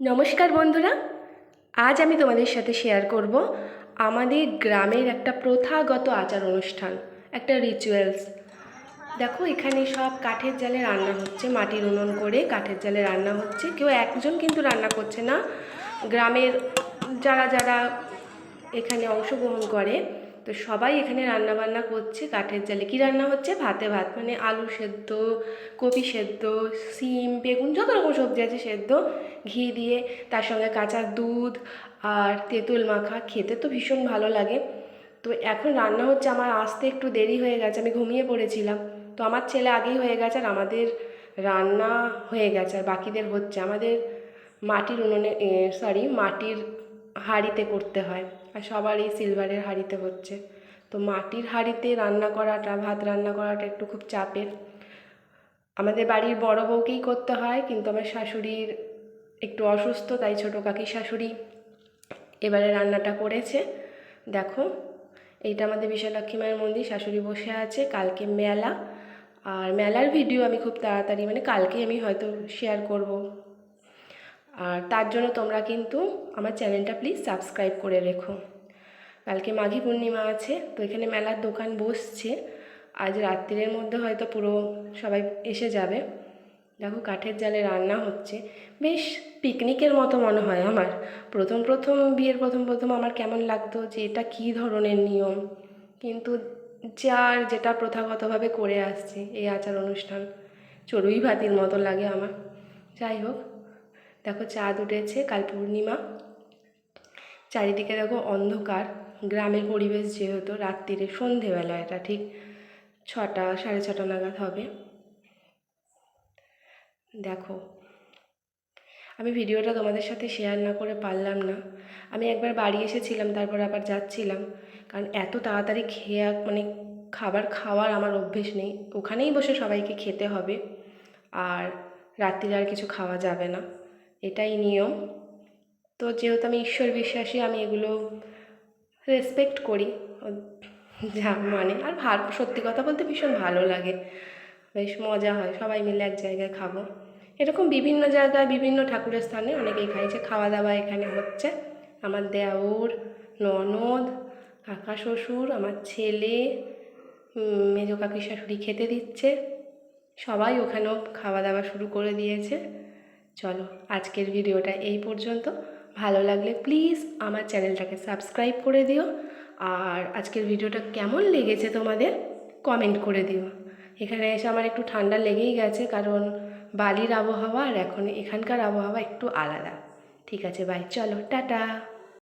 নমস্কার বন্ধুরা, আজ আমি তোমাদের সাথে শেয়ার করব আমাদের গ্রামের একটা প্রথাগত আচার অনুষ্ঠান, একটা রিচুয়ালস দেখো, এখানে সব কাঠের জালে রান্না হচ্ছে মাটির উনুন করে কাঠের জালে রান্না হচ্ছে। কেউ একজন কিন্তু রান্না করছে না। গ্রামের যারা যারা এখানে অংশগ্রহণ করে তো সবাই এখানে রান্না বান্না করছে কাঠের জালে। কি রান্না হচ্ছে? ভাতে ভাত মানে আলু সেদ্ধ, কপি সেদ্ধ, সিম, বেগুন, যত রকম সবজি আছে সেদ্ধ, ঘি দিয়ে, তার সঙ্গে কাঁচা দুধ আর তেঁতুল মাখা। খেতে তো ভীষণ ভালো লাগে। তো এখন রান্না হচ্ছে, আমার আসতে একটু দেরি হয়ে গেছে, আমি ঘুমিয়ে পড়েছিলাম। তো আমার ছেলে আগেই হয়ে গেছে আর আমাদের রান্না হয়ে গেছে, আর বাকিদের হচ্ছে। আমাদের মাটির উনুনে সরি মাটির হাঁড়িতে করতে হয় আর সবারই সিলভারের হাঁড়িতে হচ্ছে। তো মাটির হাঁড়িতে রান্না করাটা, ভাত রান্না করাটা একটু খুব চাপের। আমাদের বাড়ির বড় বউকেই করতে হয়, কিন্তু আমার শাশুড়ির একটু অসুস্থ, তাই ছোটো কাকি শাশুড়ি এবারে রান্নাটা করেছে। দেখো, এইটা আমাদের বিশালক্ষী মায়ের মন্দির, শাশুড়ি বসে আছে, কালকে মেলা। আর মেলার ভিডিও আমি খুব তাড়াতাড়ি মানে কালকেই আমি হয়তো শেয়ার করব। আর তার জন্য তোমরা কিন্তু আমার চ্যানেলটা প্লিজ সাবস্ক্রাইব করে রেখো। কালকে মাঘী পূর্ণিমা আছে, তো এখানে মেলার দোকান বসছে। আজ রাত্রির মধ্যে হয়তো পুরো সবাই এসে যাবে। দেখো কাঠের জালে রান্না হচ্ছে। বেশ পিকনিকের মতো মনে হয় আমার। প্রথম প্রথম, বিয়ের প্রথম প্রথম আমার কেমন লাগতো যে এটা কী ধরনের নিয়ম। কিন্তু যার যেটা প্রথাগতভাবে করে আসছে এই আচার অনুষ্ঠান, চড়ুই ভাতির মতো লাগে আমার। যাই হোক দেখো চাঁদ উঠেছে, কাল পূর্ণিমা। চারিদিকে দেখো অন্ধকার, গ্রামের পরিবেশ যেহেতু রাত্রিরে সন্ধেবেলা এটা ঠিক ছটা, সাড়ে ছটা নাগাদ হবে। দেখো, আমি ভিডিওটা তোমাদের সাথে শেয়ার না করে পারলাম না। আমি একবার বাড়ি এসেছিলাম, তারপর আবার যাচ্ছিলাম। কারণ এত তাড়াতাড়ি খেয়ে মানে খাবার খাওয়ার আমার অভ্যেস নেই। ওখানেই বসে সবাইকে খেতে হবে, আর রাত্রিরে আর কিছু খাওয়া যাবে না। এটাই নিয়ম। তো যেহেতু আমি ঈশ্বর বিশ্বাসী, আমি এগুলো রেসপেক্ট করি। যা মানে আর ভালো, সত্যি কথা বলতে ভীষণ ভালো লাগে। বেশ মজা হয়, সবাই মিলে এক জায়গায় খাব। এরকম বিভিন্ন জায়গায়, বিভিন্ন ঠাকুরের স্থানে অনেকেই খাইছে খাওয়া দাওয়া এখানে হচ্ছে। আমার দেওর, ননদ, কাকা শ্বশুর, আমার ছেলে মেজো কাকি শাশুড়ি খেতে দিচ্ছে। সবাই ওখানেও খাওয়া দাওয়া শুরু করে দিয়েছে। চলো আজকের ভিডিওটা এই পর্যন্ত। ভালো লাগলে প্লিজ আমার চ্যানেলটাকে সাবস্ক্রাইব করে দিও। আর আজকের ভিডিওটা কেমন লেগেছে তোমাদের কমেন্ট করে দিও। এখানে এসে আমার একটু ঠান্ডা লেগেই গেছে কারণ বালির আবহাওয়া আর এখন এখানকার আবহাওয়া একটু আলাদা। ঠিক আছে বাই চলো, টাটা।